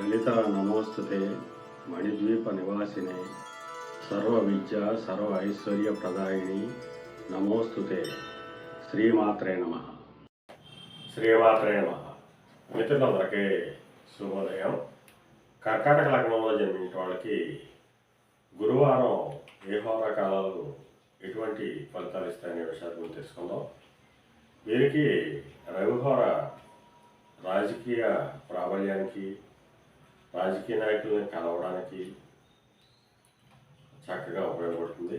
లలిత నమోస్తుతే మణిద్వీప నివాసినే. సర్వ విద్య సర్వ ఐశ్వర్య ప్రదాయిని నమోస్తుతే. శ్రీమాత్రే నమ. శ్రీమాత్రే నమ. మిత్రులందరికీ శుభోదయం. కర్కాటక లగ్నంలో జన్మించిన వాళ్ళకి గురువారం ఏ హోరా కాలాలు ఎటువంటి ఫలితాలు ఇస్తాయనే విషయాలు గురించి తెలుసుకుందాం. వీరికి రవిహోర రాజకీయ ప్రాబల్యానికి రాజకీయ నాయకులను కలవడానికి చక్కగా ఉపయోగపడుతుంది.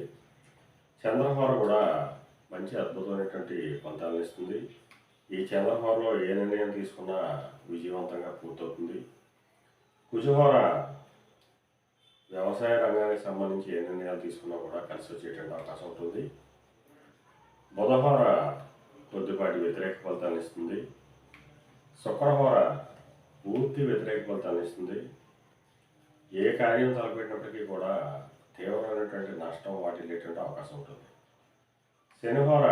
చంద్రహోర కూడా మంచి అద్భుతమైనటువంటి ఫలితాలను ఇస్తుంది. ఈ చంద్రహోరలో ఏ నిర్ణయం తీసుకున్నా విజయవంతంగా పూర్తవుతుంది. కుజహోర వ్యవసాయ రంగానికి సంబంధించి ఏ నిర్ణయాలు తీసుకున్నా కూడా కలిసి వచ్చేటువంటి అవకాశం ఉంటుంది. బుధహోర కొద్దిపాటి వ్యతిరేక ఫలితాలు ఇస్తుంది. శుక్రహోర పూర్తి వ్యతిరేక ఫలితాన్ని ఇస్తుంది ఏ కార్యం తలపెట్టినప్పటికీ కూడా తీవ్రమైనటువంటి నష్టం వాటిల్లేటువంటి అవకాశం ఉంటుంది. శనిహోర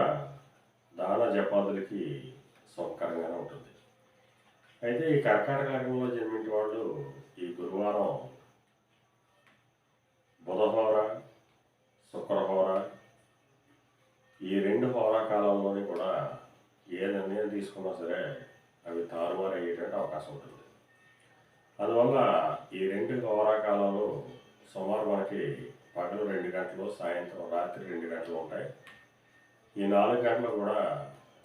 దాన జపాదులకి సుఖకరంగానే ఉంటుంది. అయితే ఈ కర్కాటక లగ్నంలో జన్మించిన వాళ్ళు ఈ గురువారం బుధహోర శుక్రహోర ఈ రెండు హోరా కాలంలోని కూడా ఏ నిర్ణయం తీసుకున్నా సరే అవి తారుమారు అయ్యేటువంటి అవకాశం ఉంటుంది. అందువల్ల ఈ రెండు హోరాకాలంలో సుమారు మనకి పగలు రెండు గంటలు సాయంత్రం రాత్రి రెండు గంటలు ఉంటాయి. ఈ నాలుగు గంటలు కూడా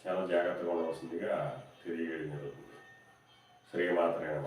చాలా జాగ్రత్తగా ఉండవలసిందిగా తెలియజేయడం జరుగుతుంది. శ్రీమాత్రే